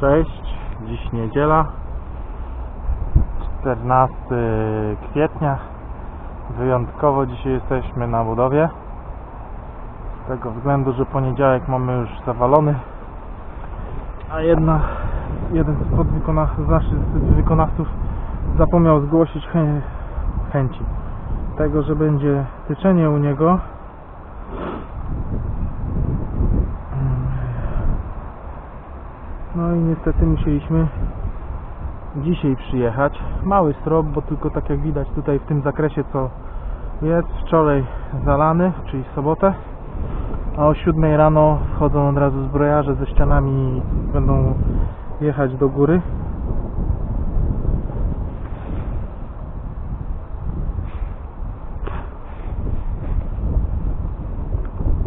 Cześć, dziś niedziela 14 kwietnia. Wyjątkowo dzisiaj jesteśmy na budowie. Z tego względu, że poniedziałek mamy już zawalony A jedna, jeden z, podwykona, z naszych wykonawców zapomniał zgłosić chę, chęci Tego, że będzie tyczenie u niego No i niestety musieliśmy dzisiaj przyjechać. Mały strop, bo tylko tak jak widać tutaj w tym zakresie co jest wczoraj zalany, czyli w sobotę. A o 7 rano wchodzą od razu zbrojarze ze ścianami i będą jechać do góry.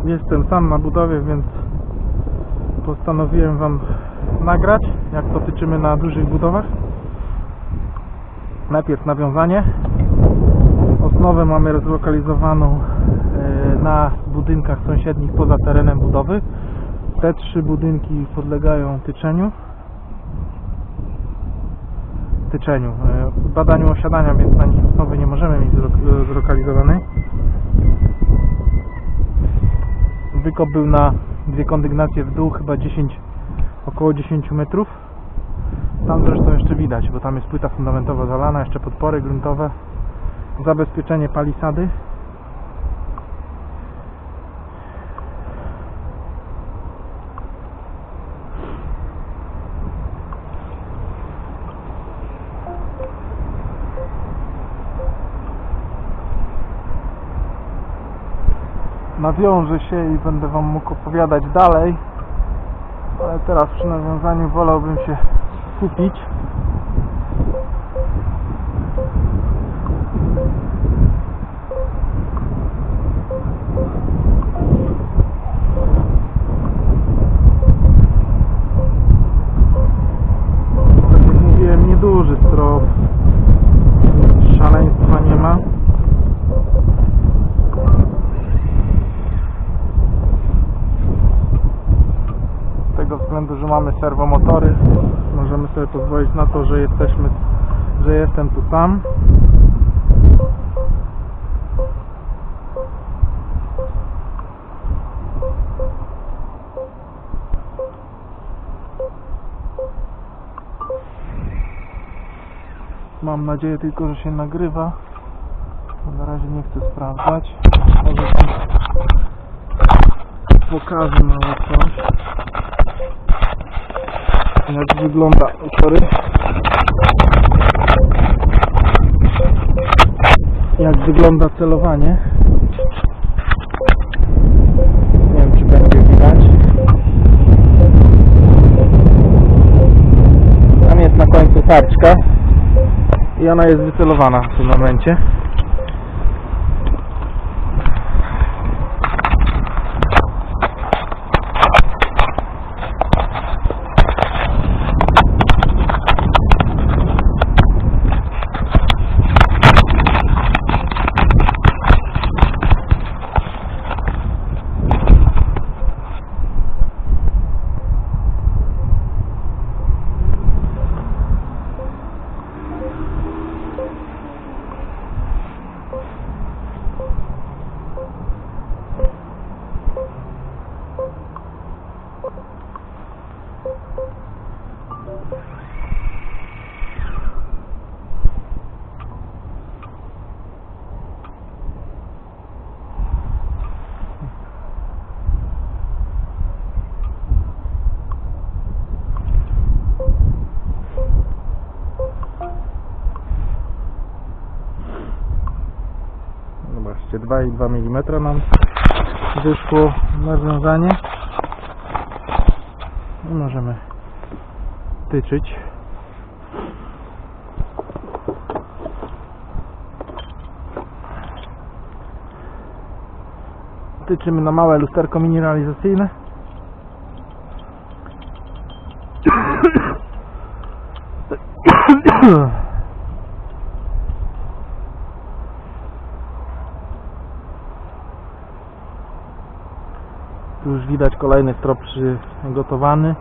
Jestem sam na budowie, więc postanowiłem Wam nagrać, jak to tyczymy na dużych budowach. Najpierw nawiązanie. Osnowę mamy zlokalizowaną e, na budynkach sąsiednich poza terenem budowy. Te trzy budynki podlegają tyczeniu. Tyczeniu. e, Badaniu osiadania, więc na nich osnowy nie możemy mieć zlok- zlokalizowanej. Wykop był na dwie kondygnacje w dół, chyba 10, około 10 metrów. Tam zresztą jeszcze widać, bo tam jest płyta fundamentowa zalana, jeszcze podpory gruntowe, zabezpieczenie palisady. nawiążę się i będę Wam mógł opowiadać dalej, ale teraz przy nawiązaniu wolałbym się skupić. Tak jak mówiłem, nieduży strop, szaleństwa nie ma. z tego względu, że mamy serwomotory. Możemy sobie pozwolić na to, że jesteśmy że jestem tu sam. Mam nadzieję tylko, że się nagrywa. Na razie nie chcę sprawdzać. Może pokażę mało coś jak wygląda. Sorry. Jak wygląda celowanie? Nie wiem czy będzie widać. Tam jest na końcu tarczka i ona jest wycelowana w tym momencie Zobaczcie, 2,2 mm nam wyszło nawiązanie. I możemy tyczyć. Tyczymy na małe lusterko mineralizacyjne. Tu już widać kolejny strop przygotowany.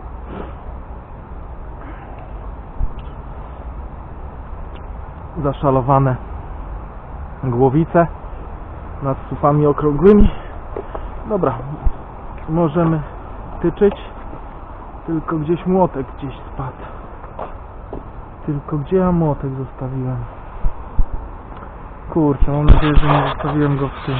Zaszalowane głowice nad słupami okrągłymi. Dobra, możemy tyczyć. Tylko gdzieś młotek gdzieś spadł. Tylko gdzie ja młotek zostawiłem? Kurczę, mam nadzieję, że nie zostawiłem go w tym.